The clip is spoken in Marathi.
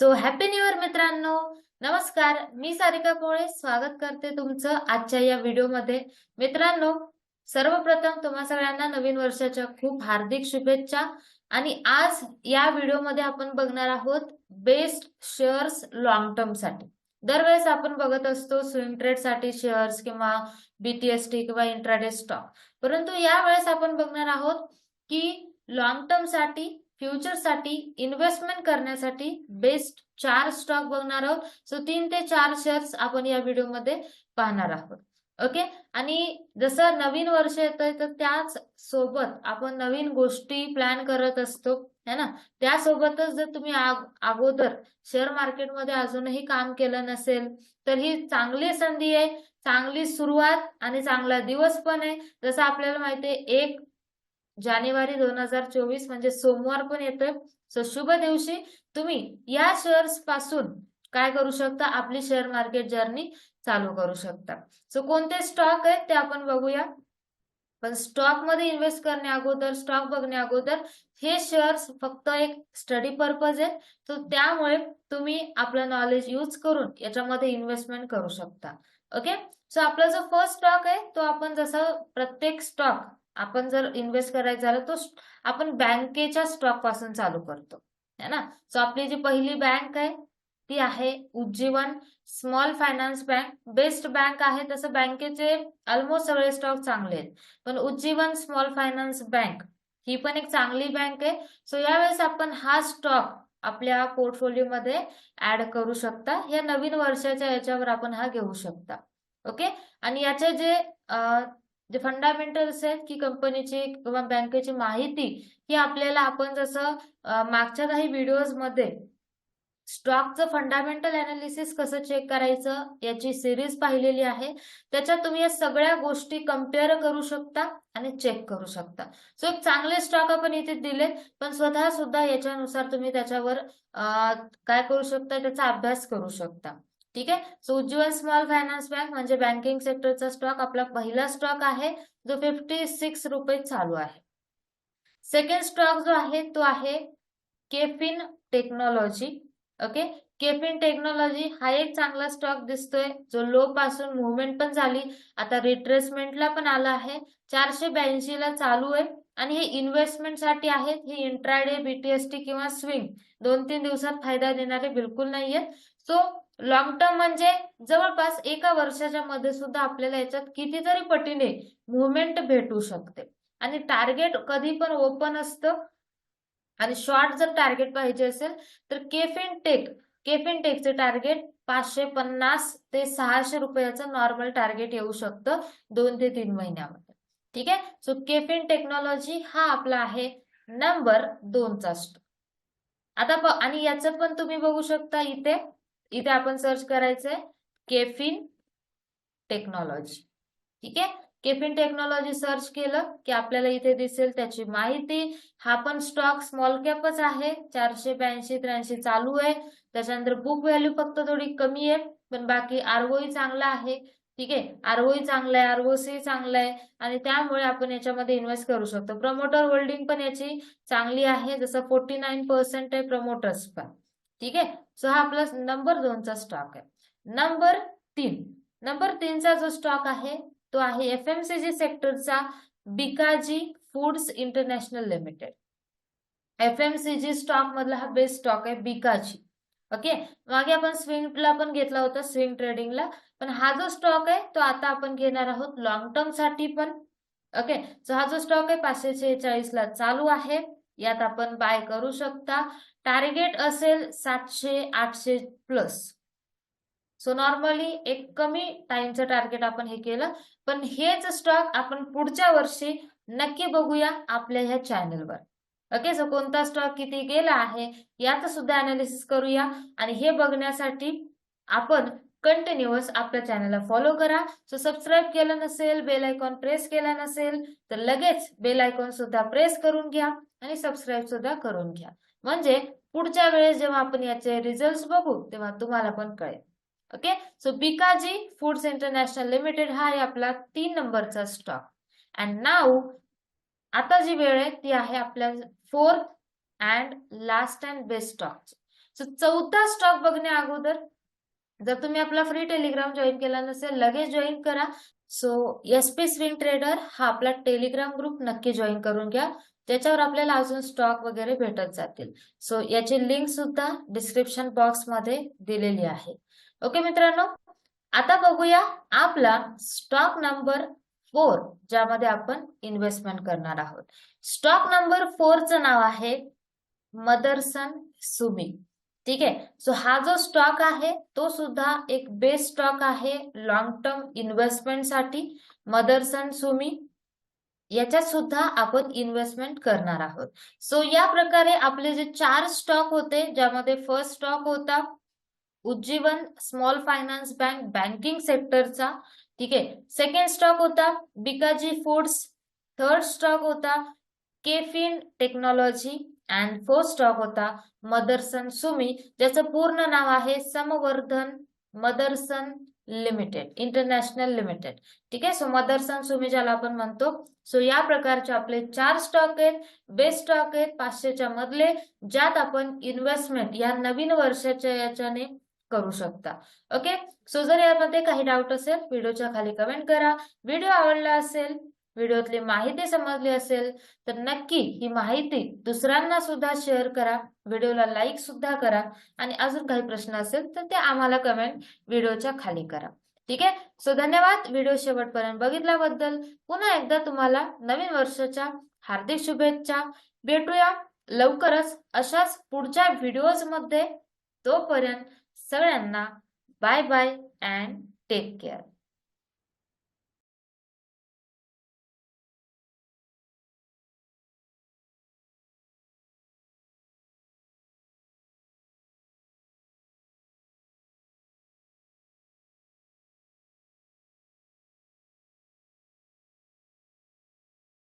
सो हॅपी न्यू इयर मित्रांनो. नमस्कार. मी सारिका पोळे स्वागत करते तुमचं आजच्या या व्हिडिओमध्ये मित्रांनो सर्वप्रथम तुम्हा सगळ्यांना नवीन वर्षाच्या खूप हार्दिक शुभेच्छा. आणि आज या व्हिडिओमध्ये आपण बघणार आहोत बेस्ट शेअर्स लॉंग टर्मसाठी. दरवेळेस आपण बघत असतो स्विंग ट्रेडसाठी शेअर्स किंवा बीटीएसटी किंवा इंट्राडे स्टॉक परंतु यावेळेस आपण बघणार आहोत की लॉंग टर्मसाठी फ्युचरसाठी इन्व्हेस्टमेंट करण्यासाठी बेस्ट चार स्टॉक बघणार आहोत. सो तीन ते चार शेअर्स आपण या व्हिडिओमध्ये पाहणार आहोत. ओके आणि जसं नवीन वर्ष येतंय तर त्याच सोबत आपण नवीन गोष्टी प्लॅन करत असतो. है ना? त्यासोबतच जर तुम्ही अगोदर शेअर मार्केटमध्ये अजूनही काम केलं नसेल तर ही चांगली संधी आहे चांगली सुरुवात आणि चांगला दिवस पण आहे. जसं आपल्याला माहिती आहे एक जानेवारी दोन हजार चोवीस म्हणजे सोमवार पण येतोय. सो शुभ दिवशी तुम्ही या शेअर्सपासून काय करू शकता? आपली शेअर मार्केट जर्नी चालू करू शकता. सो कोणते स्टॉक आहेत ते आपण बघूया. पण स्टॉकमध्ये इन्व्हेस्ट करण्या अगोदर स्टॉक बघण्या अगोदर हे शेअर्स फक्त एक स्टडी पर्पज आहे तो त्यामुळे तुम्ही आपलं नॉलेज यूज करून याच्यामध्ये इन्व्हेस्टमेंट करू शकता. ओके सो आपला जो फर्स्ट स्टॉक आहे तो आपण जसं प्रत्येक स्टॉक आपण जर इन्व्हेस्ट करायचं झालं तो आपण बँकेच्या स्टॉकपासून चालू करतो. है ना? सो आपली जी पहिली बँक आहे ती आहे Ujjivan small finance bank best bank आहे तसं बँकेचे ऑलमोस्ट सगळे स्टॉक चांगले आहेत. पण उज्जीवन स्मॉल फायनान्स बँक ही पण एक चांगली बँक आहे. सो यावेळेस आपण हा स्टॉक आपल्या पोर्टफोलिओमध्ये ऍड करू शकता. या नवीन वर्षाच्या याच्यावर आपण हा घेऊ शकता. ओके आणि याचे जे जे फंडामेंटल्स आहेत की कंपनीची किंवा बँकेची माहिती ही आपल्याला आपण जसं मागच्या काही व्हिडिओजमध्ये स्टॉकचं फंडामेंटल अनालिसिस कसं चेक करायचं याची सिरीज पाहिलेली आहे. त्याच्यात तुम्ही या सगळ्या गोष्टी कंपेअर करू शकता आणि चेक करू शकता. सो एक चांगले स्टॉक आपण इथे दिले पण स्वतः सुद्धा याच्यानुसार तुम्ही त्याच्यावर काय करू शकता त्याचा अभ्यास करू शकता. ठीक आहे? So Ujjivan small finance bank म्हणजे बँकिंग सेक्टरचा स्टॉक आपला पहिला स्टॉक आहे जो फिफ्टी सिक्स रुपये चालू आहे. सेकंड स्टॉक जो आहे तो आहे KFin technology okay KFin technology हा एक चांगला स्टॉक दिसतोय जो लो पासून मुवमेंट पण झाली आता रिट्रेसमेंटला पण आला आहे. चारशे ब्याऐंशी ला चालू आहे आणि हे इन्व्हेस्टमेंटसाठी आहेत हे इंट्राडे बीटीएसटी किंवा स्विंग दोन तीन दिवसात फायदा देणारे बिलकुल नाहीयेत. सो लॉंग टर्म म्हणजे जवळपास एका वर्षाच्या मध्ये सुद्धा आपल्याला याच्यात कितीतरी पटीने मुवमेंट भेटू शकते. आणि टार्गेट कधी पण ओपन असतं. आणि शॉर्ट जर टार्गेट पाहिजे असेल तर केफिन टेक केफिन टेकचे टार्गेट पाचशे पन्नास ते सहाशे रुपयाचं नॉर्मल टार्गेट येऊ शकतं दोन ते तीन महिन्यामध्ये. ठीक आहे? सो केफिन टेक्नॉलॉजी हा आपला आहे नंबर दोनचा स्टॉक आता आणि याचं पण तुम्ही बघू शकता इथे. इथे आपण सर्च करायचंय केफिन टेक्नॉलॉजी ठीक आहे? केफिन टेक्नॉलॉजी सर्च केलं की आपल्याला इथे दिसेल त्याची माहिती. हा पण स्टॉक स्मॉल कॅपच आहे. चारशे ब्याऐंशी त्र्याऐंशी चालू आहे. त्याच्यानंतर बुक व्हॅल्यू फक्त थोडी कमी आहे पण बाकी आरओई चांगला आहे. ठीक आहे? आरओई चांगला आहे आरओसी चांगला आहे. आणि त्यामुळे आपण याच्यामध्ये इन्व्हेस्ट करू शकतो. प्रमोटर होल्डिंग पण याची चांगली आहे. जसं फोर्टी नाईन पर्सेंट आहे प्रमोटर्स पण. ठीक आहे? सो हा आपला नंबर दोनचा स्टॉक आहे. नंबर तीन. नंबर तीनचा जो स्टॉक आहे तो आहे F M C G सेक्टरचा Bikaji foods international limited F M C G stock मधला हा बेस्ट स्टॉक आहे बिकाजी ओके मागे आपण स्विंगला पण घेतला होता स्विंग ट्रेडिंगला पण हा जो स्टॉक आहे तो आता आपण घेणार आहोत लॉंग टर्मसाठी पण. ओके सो हा जो स्टॉक आहे पाचशे शेहेचाळीसला चालू आहे. यात आपण बाय करू शकता. टार्गेट असेल सातशे आठशे प्लस सो नॉर्मली एक कमी टाइमचं टार्गेट आपण हे केलं. पण हेच स्टॉक आपण पुढच्या वर्षी नक्की बघूया आपल्या ह्या चॅनलवर ओके सो कोणता स्टॉक किती गेला आहे? याचं सुद्धा अनालिसिस करूया. आणि हे बघण्यासाठी आपण कंटिन्युअस आपल्या चॅनलला फॉलो करा. सो सबस्क्राईब केलं नसेल बेल आयकॉन प्रेस केला नसेल तर लगेच बेल आयकॉन सुद्धा प्रेस करून घ्या आणि सबस्क्राईब सुद्धा करून घ्या. म्हणजे पुढच्या वेळेस जेव्हा आपण याचे रिझल्ट बघू तेव्हा तुम्हाला पण कळेल. Okay so Bikaji foods international limited हा आहे आपला तीन नंबरचा स्टॉक अँड नाऊ आता जी वेळ आहे ती आहे आपल्या fourth and last and best stock so चौथा स्टॉक बघण्या अगोदर जर तुम्ही आपला फ्री टेलिग्राम जॉईन केला नसेल लगेच जॉईन करा. So S P swing trader हा आपला टेलिग्राम ग्रुप नक्की जॉईन करून घ्या. त्याच्यावर आपल्याला अजून स्टॉक वगैरे भेटत जातील. सो याची लिंक सुद्धा डिस्क्रिप्शन बॉक्समध्ये दिलेली आहे. ओके मित्रांनो आता बघूया आपला स्टॉक नंबर फोर ज्यामध्ये आपण इन्व्हेस्टमेंट करणार आहोत. स्टॉक नंबर फोरचं नाव आहे मदरसन सुमी. ठीक आहे? सो हा जो स्टॉक आहे तो सुद्धा एक बेस्ट स्टॉक आहे लॉंग टर्म इन्व्हेस्टमेंटसाठी मदरसन सुमी याच्यात सुद्धा आपण इन्व्हेस्टमेंट करणार आहोत. सो या प्रकारे आपले जे चार स्टॉक होते ज्यामध्ये फर्स्ट स्टॉक होता Ujjivan small finance bank banking सेक्टरचा ठीक आहे? सेकंड स्टॉक होता बिकाजी फूड्स थर्ड स्टॉक होता KFin technology and fourth stock होता मदरसन सुमी ज्याचं पूर्ण नाव आहे Samvardhana Motherson limited international limited. ठीक आहे? सो मदरसन सुमी ज्याला आपण म्हणतो. सो या प्रकारचे आपले चार स्टॉक आहेत. बेस्ट स्टॉक आहेत पाचशेच्या मधले ज्यात आपण इन्व्हेस्टमेंट या नवीन वर्षाच्या याच्याने करू शकता. ओके सो जर यामध्ये काही डाऊट असेल व्हिडिओच्या खाली कमेंट करा. व्हिडिओ आवडला असेल व्हिडिओतली माहिती समजली असेल तर नक्की ही माहिती दुसऱ्यांना सुद्धा शेअर करा. व्हिडिओला लाईक सुद्धा करा. आणि अजून काही प्रश्न असेल तर ते आम्हाला कमेंट व्हिडिओच्या खाली करा. ठीक आहे? सो धन्यवाद. व्हिडिओ शेवटपर्यंत बघितल्याबद्दल. पुन्हा एकदा तुम्हाला नवीन वर्षाच्या हार्दिक शुभेच्छा. भेटूया लवकरच अशाच पुढच्या व्हिडिओजमध्ये. तोपर्यंत सगळ्यांना bye bye and take care